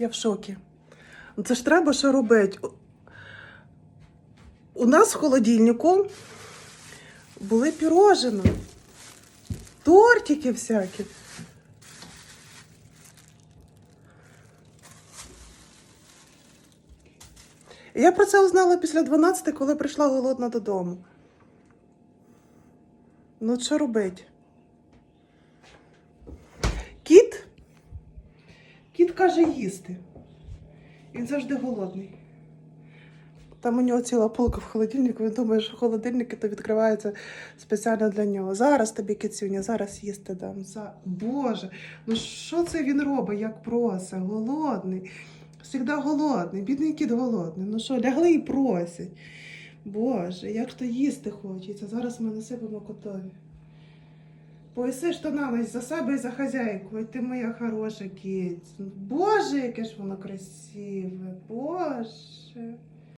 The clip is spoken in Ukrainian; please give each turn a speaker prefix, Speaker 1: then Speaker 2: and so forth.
Speaker 1: Я в шокі. Ну, Це ж треба що робити. У- нас в холодильнику були пірожини, тортики всякі. Я про це узнала після 12, коли прийшла голодна додому. Ну, що робить? Кіт? Кіт каже їсти. Він завжди голодний. Там у нього ціла полка в холодильнику. Він думає, що холодильники то відкриваються спеціально для нього. Зараз тобі кицюня, зараз їсти дам. За... Боже, ну що це він робить, як просить? Голодний. Всегда голодний, бідний кіт голодний. Ну що, лягли і просять. Боже, як то їсти хочеться. Зараз ми насипемо котові. Ж то на за себе і за хазяйку. і ти моя хороша кіць. Боже, яке ж воно красиве. Боже.